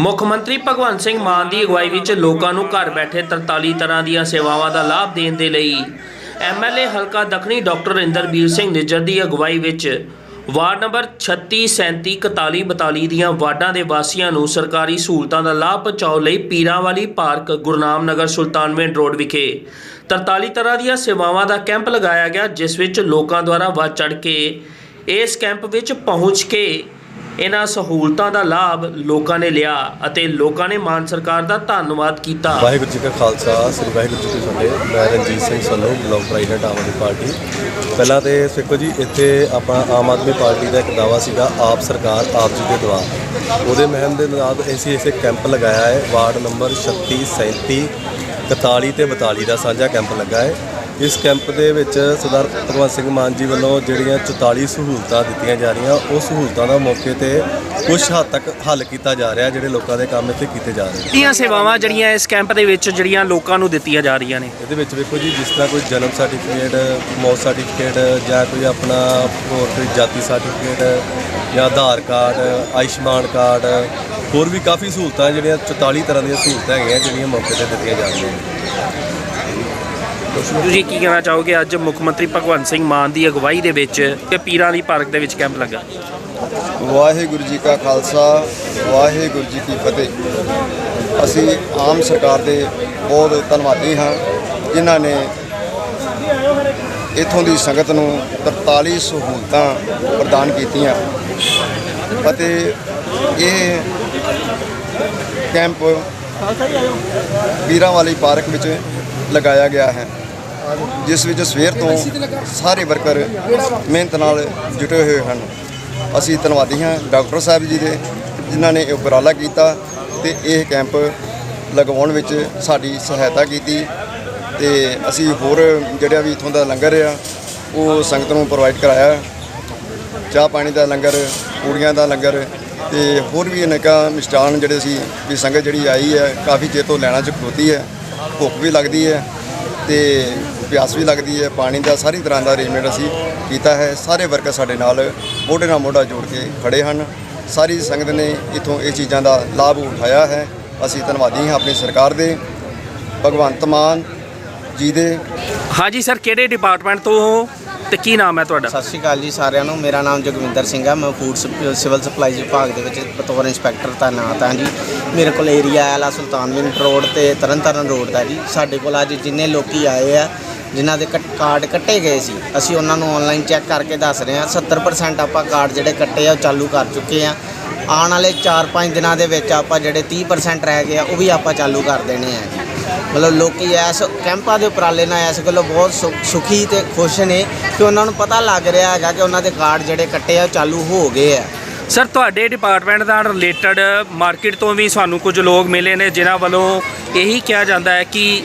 ਮੁੱਖ ਮੰਤਰੀ ਭਗਵੰਤ ਸਿੰਘ ਮਾਨ ਦੀ ਅਗਵਾਈ ਵਿੱਚ ਲੋਕਾਂ ਨੂੰ ਘਰ ਬੈਠੇ 43 ਤਰ੍ਹਾਂ ਦੀਆਂ ਸੇਵਾਵਾਂ ਦਾ ਲਾਭ ਦੇਣ ਦੇ ਲਈ ਐਮਐਲਏ ਹਲਕਾ ਦੱਖਣੀ ਡਾਕਟਰ ਇੰਦਰਬੀਰ ਸਿੰਘ ਨਿੱਜਰ ਦੀ ਅਗਵਾਈ ਵਿੱਚ ਵਾਰਡ ਨੰਬਰ 36 37 41 42 ਦੀਆਂ ਵਾਰਡਾਂ ਦੇ ਵਾਸੀਆਂ ਨੂੰ ਸਰਕਾਰੀ ਸਹੂਲਤਾਂ ਦਾ ਲਾਭ ਪਹੁੰਚਾਉਣ ਲਈ ਪੀਰਾਂ ਵਾਲੀ ਪਾਰਕ ਗੁਰਨਾਮ ਨਗਰ ਸੁਲਤਾਨਵਿੰਡ ਰੋਡ ਵਿਖੇ 43 ਤਰ੍ਹਾਂ ਦੀਆਂ ਸੇਵਾਵਾਂ ਦਾ ਕੈਂਪ ਲਗਾਇਆ ਗਿਆ, ਜਿਸ ਵਿੱਚ ਲੋਕਾਂ ਦੁਆਰਾ ਵੱਧ ਚੜ ਕੇ ਇਸ ਕੈਂਪ ਵਿੱਚ ਪਹੁੰਚ ਕੇ ਇਹਨਾਂ ਸਹੂਲਤਾਂ ਦਾ ਲਾਭ ਲੋਕਾਂ ਨੇ ਲਿਆ ਅਤੇ ਲੋਕਾਂ ਨੇ ਮਾਨ ਸਰਕਾਰ ਦਾ ਧੰਨਵਾਦ ਕੀਤਾ। ਵਾਹਿਗੁਰੂ ਜੀ ਕਾ ਖਾਲਸਾ, ਸ੍ਰੀ ਵਾਹਿਗੁਰੂ ਜੀ ਕੀ ਫਤਿਹ। ਮੈਂ Ranjit Singh Sannu block president Aam Aadmi party. ਪਹਿਲਾਂ ਤੇ ਸਿੱਖੋ ਜੀ, ਇੱਥੇ ਆਪਾਂ ਆਮ ਆਦਮੀ ਪਾਰਟੀ ਦਾ ਇੱਕ ਦਾਵਾ ਸੀਗਾ, ਆਪ ਸਰਕਾਰ, ਆਪ ਜੀ ਦੇ ਦਵਾਰ ਉਹਦੇ ਮਹਿਮ ਦੇ ਨਾਲ ਅਸੀਂ ਇਸੇ ਕੈਂਪ ਲਗਾਇਆ ਹੈ। ਵਾਰਡ ਨੰਬਰ 36 37 41 ਤੇ 42 ਦਾ ਸਾਂਝਾ ਕੈਂਪ ਲੱਗਾ ਹੈ। ਇਸ ਕੈਂਪ ਦੇ ਵਿੱਚ ਸਰਦਾਰ ਭਗਵੰਤ ਸਿੰਘ ਮਾਨ ਜੀ ਵੱਲੋਂ ਜਿਹੜੀਆਂ 44 ਸਹੂਲਤਾਂ ਦਿੱਤੀਆਂ ਜਾ ਰਹੀਆਂ ਉਹ ਸਹੂਲਤਾਂ ਦਾ ਮੌਕੇ ਤੇ ਕੁਝ ਹੱਦ ਤੱਕ ਹੱਲ ਕੀਤਾ ਜਾ ਰਿਹਾ ਜਿਹੜੇ ਲੋਕਾਂ ਦੇ ਕੰਮ ਇੱਥੇ ਕੀਤੇ ਜਾ ਰਹੇ ਨੇ। ਦੀਆਂ ਸੇਵਾਵਾਂ ਜਿਹੜੀਆਂ ਇਸ ਕੈਂਪ ਦੇ ਵਿੱਚ ਜਿਹੜੀਆਂ ਲੋਕਾਂ ਨੂੰ ਦਿੱਤੀਆਂ ਜਾ ਰਹੀਆਂ ਨੇ? ਇਹਦੇ ਵਿੱਚ ਵੇਖੋ ਜੀ ਜਿਸ ਤਰ੍ਹਾਂ ਕੋਈ ਜਨਮ ਸਰਟੀਫਿਕੇਟ ਮੌਤ ਸਰਟੀਫਿਕੇਟ ਜਾਂ ਕੋਈ ਆਪਣਾ ਹੋਰ ਕੋਈ ਜਾਤੀ ਸਰਟੀਫਿਕੇਟ ਜਾਂ ਆਧਾਰ ਕਾਰਡ ਆਯੁਸ਼ਮਾਨ ਕਾਰਡ ਹੋਰ ਵੀ ਕਾਫੀ ਸਹੂਲਤਾਂ ਜਿਹੜੀਆਂ 44 ਤਰ੍ਹਾਂ ਦੀਆਂ ਸਹੂਲਤਾਂ ਹੈਗੀਆਂ ਜਿਹੜੀਆਂ ਮੌਕੇ ਤੇ ਦਿੱਤੀਆਂ ਜਾ ਰਹੀਆਂ ਨੇ। ਤੁਸੀਂ ਕੀ ਕਹਿਣਾ ਚਾਹੋਗੇ? ਅੱਜ ਮੁੱਖ ਮੰਤਰੀ ਭਗਵੰਤ ਸਿੰਘ ਮਾਨ ਦੀ ਅਗਵਾਈ ਦੇ ਵਿੱਚ ਤੇ ਪੀਰਾਂ ਦੀ ਪਾਰਕ ਦੇ ਵਿੱਚ ਕੈਂਪ ਲੱਗਾ। ਵਾਹਿਗੁਰੂ ਜੀ ਕਾ ਖਾਲਸਾ, ਵਾਹਿਗੁਰੂ ਜੀ ਕੀ ਫਤਿਹ। ਅਸੀਂ ਆਮ ਸਰਕਾਰ ਦੇ ਬਹੁਤ ਧੰਨਵਾਦੀ ਹਾਂ, ਜਿਨ੍ਹਾਂ ਨੇ ਇਥੋਂ ਦੀ ਸੰਗਤ ਨੂੰ 43 ਸਹੂਲਤਾਂ ਪ੍ਰਦਾਨ ਕੀਤੀਆਂ। ਅਤੇ ਇਹ ਕੈਂਪ ਵੀਰਾਂ ਵਾਲੀ ਪਾਰਕ ਵਿੱਚ ਲਗਾਇਆ ਗਿਆ ਹੈ, ਜਿਸ ਵਿੱਚ ਸਵੇਰ ਤੋਂ ਸਾਰੇ ਵਰਕਰ ਮਿਹਨਤ ਨਾਲ ਜੁਟੇ ਹੋਏ ਹਨ। ਅਸੀਂ ਧੰਨਵਾਦੀ ਹਾਂ ਡਾਕਟਰ ਸਾਹਿਬ ਜੀ ਦੇ, ਜਿਨ੍ਹਾਂ ਨੇ ਇਹ ਉਪਰਾਲਾ ਕੀਤਾ ਤੇ ਇਹ ਕੈਂਪ ਲਗਵਾਉਣ ਵਿੱਚ ਸਾਡੀ ਸਹਾਇਤਾ ਕੀਤੀ ਤੇ ਅਸੀਂ ਹੋਰ ਜਿਹੜਾ ਵੀ ਇਥੋਂ ਦਾ ਲੰਗਰ ਆ, ਉਹ ਸੰਗਤ ਨੂੰ ਪ੍ਰੋਵਾਈਡ ਕਰਾਇਆ। ਚਾਹ ਪਾਣੀ ਦਾ ਲੰਗਰ, ਪੂੜੀਆਂ ਦਾ ਲੰਗਰ ਤੇ ਹੋਰ ਵੀ ਅਨੇਕਾਂ ਮਿਸ਼ਟਾਨ ਜਿਹੜੇ ਸੀ, ਵੀ ਸੰਗਤ ਜਿਹੜੀ ਆਈ ਹੈ, ਕਾਫੀ ਚਿਰ ਤੋਂ ਲੈਣਾ ਚ ਖਲੋਤੀ ਹੈ। ਭੁੱਖ ਵੀ ਲੱਗਦੀ ਹੈ ਤੇ ਪਿਆਸ ਵੀ ਲੱਗਦੀ ਹੈ। ਪਾਣੀ ਦਾ ਸਾਰੀ ਤਰ੍ਹਾਂ ਦਾ ਅਰੇਂਜਮੈਂਟ ਅਸੀਂ ਕੀਤਾ ਹੈ। ਸਾਰੇ ਵਰਕਰ ਸਾਡੇ ਨਾਲ ਮੋਢੇ ਨਾਲ ਮੋਢਾ ਜੋੜ ਕੇ ਖੜੇ ਹਨ। ਸਾਰੀ ਸੰਗਤ ਨੇ ਇਥੋਂ ਇਹ ਚੀਜ਼ਾਂ ਦਾ ਲਾਭ ਉਠਾਇਆ ਹੈ। ਅਸੀਂ ਧੰਨਵਾਦੀ ਹਾਂ ਆਪਣੀ ਸਰਕਾਰ ਦੇ। ਭਗਵੰਤ ਮਾਨ ਜੀ ਦੇ ਹਾਂਜੀ ਸਰ, ਕਿਹੜੇ ਡਿਪਾਰਟਮੈਂਟ ਤੋਂ ਹੋ? ਤੇ ਕੀ ਨਾਮ ਹੈ ਤੁਹਾਡਾ? ਸਤਿ ਸ਼੍ਰੀ ਅਕਾਲ ਜੀ ਸਾਰਿਆਂ ਨੂੰ। ਮੇਰਾ ਨਾਮ ਜਗਵਿੰਦਰ ਸਿੰਘ ਆ ਮੈਂ ਫੂਡ ਸਪ- ਸਿਵਲ ਸਪਲਾਈਜ਼ ਵਿਭਾਗ ਦੇ ਵਿੱਚ ਬਤੌਰ ਇੰਸਪੈਕਟਰ ਤਾਇਨਾਤ ਹਾਂ ਜੀ। ਮੇਰੇ ਕੋਲ ਏਰੀਆ ਆਲਾ ਸੁਲਤਾਨਵਿੰਡ ਰੋਡ ਤੇ ਤਰਨਤਾਰਨ ਰੋਡ ਦਾ ਜੀ। ਸਾਡੇ ਕੋਲ ਅੱਜ ਜਿੰਨੇ ਲੋਕੀ ਆਏ ਆ, ਜਿਨ੍ਹਾਂ ਦੇ ਕੱਟ- ਕਾਰਡ ਕੱਟੇ ਗਏ ਸੀ, ਅਸੀਂ ਉਹਨਾਂ ਨੂੰ ਆਨਲਾਈਨ ਚੈੱਕ ਕਰਕੇ ਦੱਸ ਰਹੇ ਹਾਂ। 70% ਆਪਾਂ ਕਾਰਡ ਜਿਹੜੇ ਕੱਟੇ ਆ, ਉਹ ਚਾਲੂ ਕਰ ਚੁੱਕੇ ਆ। ਆਉਣ ਵਾਲੇ 4-5 ਦਿਨਾਂ ਦੇ ਵਿੱਚ ਆਪਾਂ ਜਿਹੜੇ 30% ਰਹਿ ਗਏ ਆ, ਉਹ ਵੀ ਆਪਾਂ ਚਾਲੂ ਕਰ ਦੇਣੇ ਆ ਜੀ। ਮਤਲਬ ਲੋਕੀ ਐਸ ਕੈਂਪਾਂ ਦੇ ਉਪਰਾਲੇ ਨਾਲ ਇਸ ਗੱਲੋਂ ਬਹੁਤ ਸੁ- ਸੁਖੀ ਤੇ ਖੁਸ਼ ਨੇ ਕਿ ਉਹਨਾਂ ਨੂੰ ਪਤਾ ਲੱਗ ਰਿਹਾ ਹੈਗਾ ਕਿ ਉਹਨਾਂ ਦੇ ਕਾਰਡ ਜਿਹੜੇ ਕੱਟੇ ਆ, ਉਹ ਚਾਲੂ ਹੋ ਗਏ ਆ। ਸਰ, ਤੁਹਾਡੇ ਡਿਪਾਰਟਮੈਂਟ ਨਾਲ ਰਿਲੇਟਡ ਮਾਰਕੀਟ ਤੋਂ ਵੀ ਸਾਨੂੰ ਕੁਝ ਲੋਕ ਮਿਲੇ ਨੇ, ਜਿਨ੍ਹਾਂ ਵੱਲੋਂ ਇਹੀ ਕਿਹਾ ਜਾਂਦਾ ਹੈ ਕਿ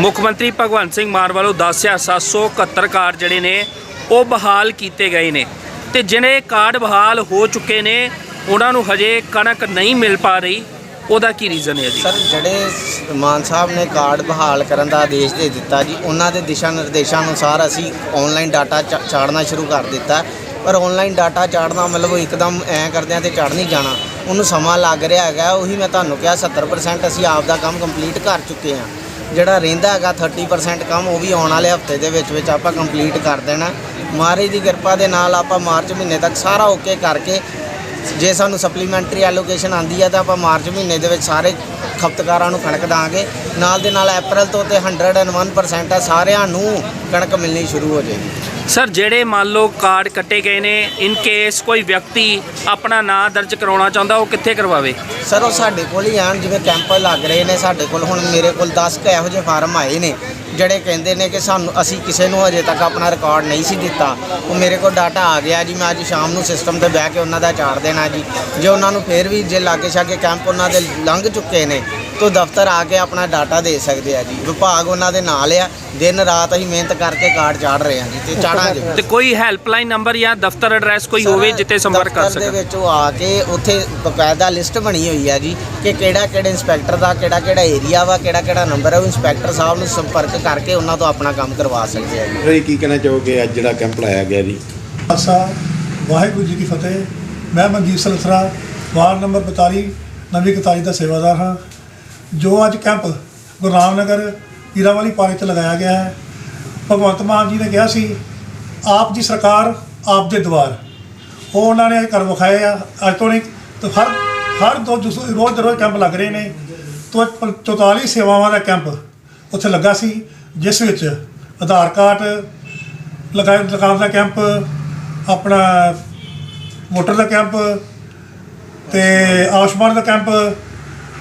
ਮੁੱਖ ਮੰਤਰੀ ਭਗਵੰਤ ਸਿੰਘ ਮਾਨ ਵੱਲੋਂ 10771 ਕਾਰਡ ਜਿਹੜੇ ਨੇ, ਉਹ ਬਹਾਲ ਕੀਤੇ ਗਏ ਨੇ। ਤੇ ਜਿਹੜੇ ਕਾਰਡ ਬਹਾਲ ਹੋ ਚੁੱਕੇ ਨੇ, ਉਹਨਾਂ ਨੂੰ ਹਜੇ ਕਣਕ ਨਹੀਂ ਮਿਲ ਪਾ ਰਹੀ। ਉਹਦਾ ਕੀ ਰੀਜ਼ਨ ਹੈ ਜੀ? ਸਰ, ਜਿਹੜੇ ਮਾਨ ਸਾਹਿਬ ਨੇ ਕਾਰਡ ਬਹਾਲ ਕਰਨ ਦਾ ਆਦੇਸ਼ ਦੇ ਦਿੱਤਾ ਜੀ, ਉਹਨਾਂ ਦੇ ਦਿਸ਼ਾ ਨਿਰਦੇਸ਼ਾਂ ਅਨੁਸਾਰ ਅਸੀਂ ਆਨਲਾਈਨ ਡਾਟਾ ਚ- ਚਾੜਨਾ ਸ਼ੁਰੂ ਕਰ ਦਿੱਤਾ। ਪਰ ਆਨਲਾਈਨ ਡਾਟਾ ਚਾੜਨਾ ਮਤਲਬ ਉਹ ਇੱਕਦਮ ਐਂ ਕਰਦਿਆਂ ਤੇ ਚੜ ਨਹੀਂ ਜਾਣਾ। ਉਹਨੂੰ ਸਮਾਂ ਲੱਗ ਰਿਹਾ ਹੈਗਾ, ਉਹੀ ਮੈਂ ਤੁਹਾਨੂੰ ਕਿਹਾ 70% ਅਸੀਂ ਆਪ ਦਾ ਕੰਮ ਕੰਪਲੀਟ ਕਰ ਚੁੱਕੇ ਹਾਂ ਜਿਹੜਾ ਰਹਿੰਦਾ ਹੈਗਾ 30% ਕੰਮ, ਉਹ ਵੀ ਆਉਣ ਵਾਲੇ ਹਫ਼ਤੇ ਦੇ ਵਿੱਚ ਵਿੱਚ ਆਪਾਂ ਕੰਪਲੀਟ ਕਰ ਦੇਣਾ। ਮਹਾਰਾਜ ਦੀ ਕਿਰਪਾ ਦੇ ਨਾਲ ਆਪਾਂ ਮਾਰਚ ਮਹੀਨੇ ਤੱਕ ਸਾਰਾ ਓਕੇ ਕਰਕੇ ਜੇ ਸਾਨੂੰ ਸਪਲੀਮੈਂਟਰੀ ਐਲੋਕੇਸ਼ਨ ਆਂਦੀ ਹੈ ਤਾਂ ਆਪਾਂ ਮਾਰਚ ਮਹੀਨੇ ਦੇ ਵਿੱਚ ਸਾਰੇ ਖਪਤਕਾਰਾਂ ਨੂੰ ਕਣਕ ਦਾਂਗੇ। ਨਾਲ ਦੇ ਨਾਲ ਅਪ੍ਰੈਲ ਤੋਂ ਤੇ 101% ਹੈ ਸਾਰਿਆਂ ਨੂੰ ਕਣਕ ਮਿਲਣੀ ਸ਼ੁਰੂ ਹੋ ਜਾਏਗੀ। ਸਰ ਜਿਹੜੇ ਮੰਨ ਲਓ ਕਾਰਡ ਕੱਟੇ ਗਏ ਨੇ ਇਨ ਕੇਸ ਕੋਈ ਵਿਅਕਤੀ ਆਪਣਾ ਨਾਂ ਦਰਜ ਕਰਾਉਣਾ ਚਾਹੁੰਦਾ ਉਹ ਕਿੱਥੇ ਕਰਵਾਵੇ? ਸਰ ਉਹ ਸਾਡੇ ਕੋਲ ਹੀ ਆਣ ਜਿਵੇਂ ਕੈਂਪ ਲੱਗ ਰਹੇ ਨੇ ਸਾਡੇ ਕੋਲ। ਹੁਣ ਮੇਰੇ ਕੋਲ 10 ਕੁ ਇਹੋ ਜਿਹੇ ਫਾਰਮ ਆਏ ਨੇ। ਜਿਹੜੇ ਕਹਿੰਦੇ ਨੇ ਕਿ ਸਾਨੂੰ, ਅਸੀਂ ਕਿਸੇ ਨੂੰ ਅਜੇ ਤੱਕ ਆਪਣਾ ਰਿਕਾਰਡ ਨਹੀਂ ਸੀ ਦਿੱਤਾ। ਉਹ ਮੇਰੇ ਕੋਲ ਡਾਟਾ ਆ ਗਿਆ ਜੀ, ਮੈਂ ਅੱਜ ਸ਼ਾਮ ਨੂੰ ਸਿਸਟਮ ਤੇ ਬਹਿ ਕੇ ਉਹਨਾਂ ਦਾ ਚਾੜ ਦੇਣਾ ਜੀ। ਜੇ ਉਹਨਾਂ ਨੂੰ ਫੇਰ ਵੀ ਜੇ ਲਾਗੇ ਛਾਗੇ ਕੈਂਪ ਉਹਨਾਂ ਦੇ ਲੰਘ ਚੁੱਕੇ ਨੇ ਤਾਂ ਦਫ਼ਤਰ ਆ ਕੇ ਆਪਣਾ ਡਾਟਾ ਦੇ ਸਕਦੇ ਆ ਜੀ। ਵਿਭਾਗ ਉਹਨਾਂ ਦੇ ਨਾਲ ਆ। ਦਿਨ ਰਾਤ ਅਸੀਂ ਮਿਹਨਤ ਕਰਕੇ ਕਾਰਡ ਚਾੜ ਰਹੇ ਹਾਂ ਜੀ ਤੇ ਚਾੜਾਂਗੇ। ਤੇ ਕੋਈ ਹੈਲਪਲਾਈਨ ਨੰਬਰ ਜਾਂ ਦਫ਼ਤਰ ਐਡਰੈਸ ਕੋਈ ਹੋਵੇ ਜਿੱਥੇ ਸੰਪਰਕ ਕਰ ਦਫ਼ਤਰ ਦੇ ਸਕਣ? ਵਿੱਚ ਉਹ ਆ ਕੇ ਉੱਥੇ ਬਕਾਇਦਾ ਲਿਸਟ ਬਣੀ ਹੋਈ ਹੈ ਜੀ ਕਿ ਕਿਹੜਾ ਕਿਹੜੇ ਇੰਸਪੈਕਟਰ ਦਾ ਕਿਹੜਾ ਕਿਹੜਾ ਏਰੀਆ ਵਾ ਕਿਹੜਾ ਕਿਹੜਾ ਨੰਬਰ ਹੈ ਉਹ ਇੰਸਪੈਕਟਰ ਸਾਹਿਬ ਨੂੰ ਸੰਪਰਕ ਕਰਕੇ ਉਹਨਾਂ ਤੋਂ ਆਪਣਾ ਕੰਮ ਕਰਵਾ ਸਕਦੇ ਆ ਜੀ। ਤੁਸੀਂ ਕੀ ਕਹਿਣਾ ਚਾਹੋਗੇ ਅੱਜ ਜਿਹੜਾ ਕੈਂਪ ਲਾਇਆ ਗਿਆ ਜੀ? ਖਾਲਸਾ ਵਾਹਿਗੁਰੂ ਜੀ ਕੀ ਫਤਿਹ। ਮੈਂ ਮਨਜੀਤ ਸਲਸਰਾ ਵਾਰਡ ਨੰਬਰ 42 ਨਵੀਂ ਕਤਾਰੀ ਦਾ ਸੇਵਾਦਾਰ ਹਾਂ। ਜੋ ਅੱਜ ਕੈਂਪ ਗੁਰੂ ਰਾਮਨਗਰ ਹੀਰਾਵਾਲੀ ਪਾਰਕ 'ਚ ਲਗਾਇਆ ਗਿਆ ਹੈ, ਭਗਵੰਤ ਮਾਨ ਜੀ ਨੇ ਕਿਹਾ ਸੀ, ਆਪ ਦੀ ਸਰਕਾਰ, ਆਪ ਦੇ ਦੁਆਰ ਉਹ ਉਹਨਾਂ ਨੇ ਕਰ ਵਿਖਾਏ ਆ। ਅੱਜ ਤੋਂ ਨਹੀਂ, ਤਾਂ ਹਰ ਹਰ ਦੋ ਜਿਸ- ਰੋਜ਼ ਦੇ ਰੋਜ਼ ਕੈਂਪ ਲੱਗ ਰਹੇ ਨੇ। ਤੋਂ 44 ਸੇਵਾਵਾਂ ਦਾ ਕੈਂਪ ਉੱਥੇ ਲੱਗਾ ਸੀ, ਜਿਸ ਵਿੱਚ ਆਧਾਰ ਕਾਰਡ ਲਗਾਇਆ ਲਗਾਉਣ ਦਾ ਕੈਂਪ, ਆਪਣਾ ਵੋਟਰ ਦਾ ਕੈਂਪ ਤੇ ਆਯੁਸ਼ਮਾਨ ਦਾ ਕੈਂਪ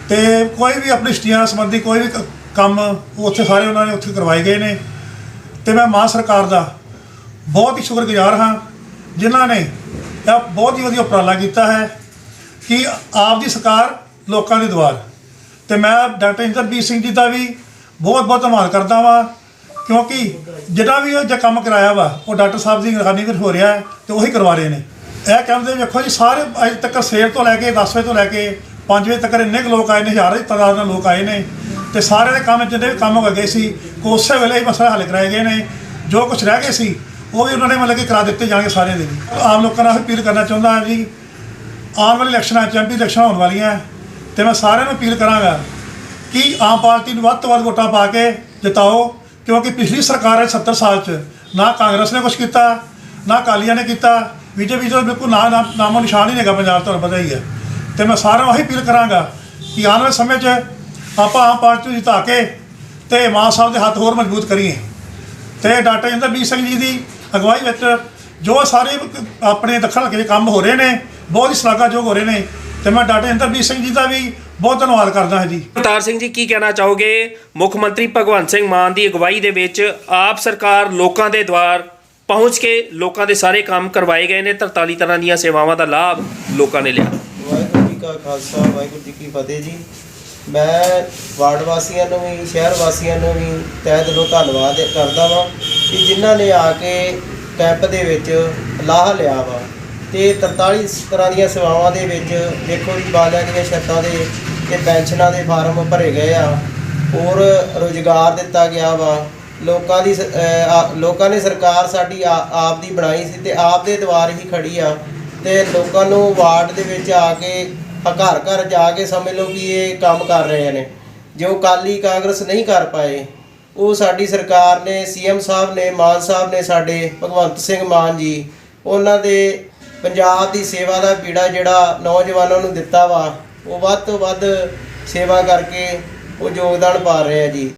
ਤੇ ਕੋਈ ਵੀ ਆਪਣੀ ਸਟੀਆਂ ਸੰਬੰਧੀ ਕੋਈ ਵੀ ਕ- ਕੰਮ ਉਹ ਉੱਥੇ ਸਾਰੇ ਉਹਨਾਂ ਨੇ ਉੱਥੇ ਕਰਵਾਏ ਗਏ ਨੇ। ਤੇ ਮੈਂ ਮਾਂ ਸਰਕਾਰ ਦਾ ਬਹੁਤ ਹੀ ਸ਼ੁਕਰਗੁਜ਼ਾਰ ਹਾਂ, ਜਿਨ੍ਹਾਂ ਨੇ ਇਹ ਬਹੁਤ ਹੀ ਵਧੀਆ ਉਪਰਾਲਾ ਕੀਤਾ ਹੈ ਕਿ ਆਪ ਦੀ ਸਰਕਾਰ ਲੋਕਾਂ ਦੀ ਦੁਆਰ ਤੇ ਮੈਂ ਡਾਕਟਰ ਇੰਦਰਬੀਰ ਸਿੰਘ ਜੀ ਦਾ ਵੀ ਬਹੁਤ ਬਹੁਤ ਧੰਨਵਾਦ ਕਰਦਾ ਵਾਂ, ਕਿਉਂਕਿ ਜਿਹੜਾ ਵੀ ਉਹ ਜੇ ਕੰਮ ਕਰਾਇਆ ਵਾ, ਉਹ ਡਾਕਟਰ ਸਾਹਿਬ ਦੀ ਨਿਗਰਾਨੀ ਵਿੱਚ ਹੋ ਰਿਹਾ ਹੈ ਤੇ ਉਹੀ ਕਰਵਾ ਰਹੇ ਨੇ। ਇਹ ਕਹਿੰਦੇ ਦੇ ਵੇਖੋ ਜੀ, ਸਾਰੇ ਅੱਜ ਤੱਕ ਸਵੇਰ ਤੋਂ ਲੈ ਕੇ 10 ਵਜੇ ਤੋਂ ਲੈ ਕੇ 5 ਵਜੇ ਤੱਕ ਇੰਨੇ ਕੁ ਲੋਕ ਆਏ ਨੇ, ਹਜ਼ਾਰਾਂ ਦੀ ਤਾਦਾਦ ਨਾਲ ਲੋਕ ਆਏ ਨੇ ਤੇ ਸਾਰੇ ਦੇ ਕੰਮ ਜਿੰਨੇ ਵੀ ਕੰਮ ਹੋ ਗਏ ਸੀ ਉਸੇ ਵੇਲੇ ਹੀ ਮਸਲਾ ਹੱਲ ਕਰਾਏ ਗਏ ਨੇ, ਜੋ ਕੁਝ ਰਹਿ ਗਏ ਸੀ, ਉਹ ਵੀ ਉਹਨਾਂ ਨੇ ਮਤਲਬ ਕਿ ਕਰਾ ਦਿੱਤੇ ਜਾਣਗੇ ਸਾਰਿਆਂ ਦੇ ਵੀ ਆਮ ਲੋਕਾਂ ਨਾਲ ਅਪੀਲ ਕਰਨਾ ਚਾਹੁੰਦਾ ਹਾਂ ਜੀ, ਆਉਣ ਵਾਲੇ ਇਲੈਕਸ਼ਨਾਂ ਚ ਐਮਪੀ ਇਲੈਕਸ਼ਨ ਹੋਣ ਵਾਲੀਆਂ ਹੈ ਤੇ ਮੈਂ ਸਾਰਿਆਂ ਨੂੰ ਅਪੀਲ ਕਰਾਂਗਾ ਕਿ ਆਮ ਪਾਰਟੀ ਨੂੰ ਵੱਧ ਤੋਂ ਵੱਧ ਵੋਟਾਂ ਪਾ ਕੇ ਜਿਤਾਓ, ਕਿਉਂਕਿ ਪਿਛਲੀ ਸਰਕਾਰ ਹੈ 70 ਸਾਲ ਚ, ਨਾ ਕਾਂਗਰਸ ਨੇ ਕੁਝ ਕੀਤਾ, ਨਾ ਅਕਾਲੀਆਂ ਨੇ ਕੀਤਾ, ਬੀਜੇਪੀ ਜੋ ਬਿਲਕੁਲ ਨਾ ਨਾ- ਨਾਮੋ ਨਿਸ਼ਾਨ ਹੀ ਨਹੀਂਗਾ ਪੰਜਾਬ ਤੁਹਾਨੂੰ ਪਤਾ ਹੀ ਹੈ। ਤੇ ਮੈਂ ਸਾਰਿਆਂ ਨੂੰ ਇਹੀ ਅਪੀਲ ਕਰਾਂਗਾ ਕਿ ਆਉਣ ਵਾਲੇ ਸਮੇਂ 'ਚ ਆਪਾਂ ਆਮ ਪਾਰਟੀ ਨੂੰ ਜਿਤਾ ਕੇ ਤੇ ਮਾਨ ਸਾਹਿਬ ਦੇ ਹੱਥ ਹੋਰ ਮਜ਼ਬੂਤ ਕਰੀਏ। ਤੇ ਡਾਕਟਰ ਇੰਦਰਬੀਰ ਸਿੰਘ ਜੀ ਦੀ ਅਗਵਾਈ ਵਿੱਚ ਜੋ ਸਾਰੇ ਆਪਣੇ ਦੱਖਣ ਹਲਕੇ ਦੇ ਕੰਮ ਹੋ ਰਹੇ ਨੇ, ਬਹੁਤ ਹੀ ਸ਼ਲਾਘਾਯੋਗ ਹੋ ਰਹੇ ਨੇ ਤੇ ਮੈਂ ਡਾਕਟਰ ਇੰਦਰਬੀਰ ਸਿੰਘ ਜੀ ਦਾ ਵੀ ਬਹੁਤ ਧੰਨਵਾਦ ਕਰਦਾ ਹਾਂ ਜੀ। ਅਵਤਾਰ ਸਿੰਘ ਜੀ, ਕੀ ਕਹਿਣਾ ਚਾਹੋਗੇ? ਮੁੱਖ ਮੰਤਰੀ ਭਗਵੰਤ ਸਿੰਘ ਮਾਨ ਦੀ ਅਗਵਾਈ ਦੇ ਵਿੱਚ ਆਪ ਸਰਕਾਰ ਲੋਕਾਂ ਦੇ ਦੁਆਰ ਪਹੁੰਚ ਕੇ ਲੋਕਾਂ ਦੇ ਸਾਰੇ ਕੰਮ ਕਰਵਾਏ ਗਏ ਨੇ 43 ਤਰ੍ਹਾਂ ਦੀਆਂ ਸੇਵਾਵਾਂ ਦਾ ਲਾਭ ਲੋਕਾਂ ਨੇ ਲਿਆ। ਕਾ ਖਾਲਸਾ, ਵਾਹਿਗੁਰੂ ਜੀ ਕੀ ਫਤਿਹ ਜੀ। ਮੈਂ ਵਾਰਡ ਵਾਸੀਆਂ ਨੂੰ ਵੀ, ਸ਼ਹਿਰ ਵਾਸੀਆਂ ਨੂੰ ਵੀ ਤਹਿ ਦਿਲੋਂ ਧੰਨਵਾਦ ਕਰਦਾ ਵਾਂ ਕਿ ਜਿਨ੍ਹਾਂ ਨੇ ਆ ਕੇ ਕੈਂਪ ਦੇ ਵਿੱਚ ਲਾਹਾ ਲਿਆ ਵਾ। ਤੇ 43 ਤਰ੍ਹਾਂ ਦੀਆਂ ਸੇਵਾਵਾਂ ਦੇ ਵਿੱਚ ਦੇਖੋ ਜੀ, ਬਾਲਿਆਂ ਦੀਆਂ ਛੱਤਾਂ ਦੇ ਤੇ ਪੈਨਸ਼ਨਾਂ ਦੇ ਫਾਰਮ ਭਰੇ ਗਏ ਆ। ਹੋਰ ਰੋਜ਼ਗਾਰ ਦਿੱਤਾ ਗਿਆ ਵਾ। ਲੋਕਾਂ ਦੀ ਸ- ਲੋਕਾਂ ਨੇ ਸਰਕਾਰ ਸਾਡੀ ਆ- ਆਪ ਦੀ ਬਣਾਈ ਸੀ ਤੇ ਆਪ ਦੇ ਦੁਆਰ ਹੀ ਖੜੀ ਆ। ਤੇ ਲੋਕਾਂ ਨੂੰ ਵਾਰਡ ਦੇ ਵਿੱਚ ਆ ਕੇ ਆ ਘਰ ਘਰ ਜਾ ਕੇ ਸਮਝ ਲਓ ਕਿ ਇਹ ਕੰਮ ਕਰ ਰਹੇ ਨੇ। ਜੋ ਕਾਲੀ ਕਾਂਗਰਸ ਨਹੀਂ ਕਰ ਪਾਏ, ਉਹ ਸਾਡੀ ਸਰਕਾਰ ਨੇ, ਸੀਐਮ ਸਾਹਿਬ ਨੇ, ਮਾਨ ਸਾਹਿਬ ਨੇ ਸਾਡੇ, ਭਗਵੰਤ ਸਿੰਘ ਮਾਨ ਜੀ, ਉਹਨਾਂ ਦੇ ਪੰਜਾਬ ਦੀ ਸੇਵਾ ਦਾ ਪੀੜਾ ਜਿਹੜਾ ਨੌਜਵਾਨਾਂ ਨੂੰ ਦਿੱਤਾ ਵਾ, ਉਹ ਵੱਧ ਤੋਂ ਵੱਧ ਸੇਵਾ ਕਰਕੇ ਉਹ ਯੋਗਦਾਨ ਪਾ ਰਹੇ ਆ ਜੀ।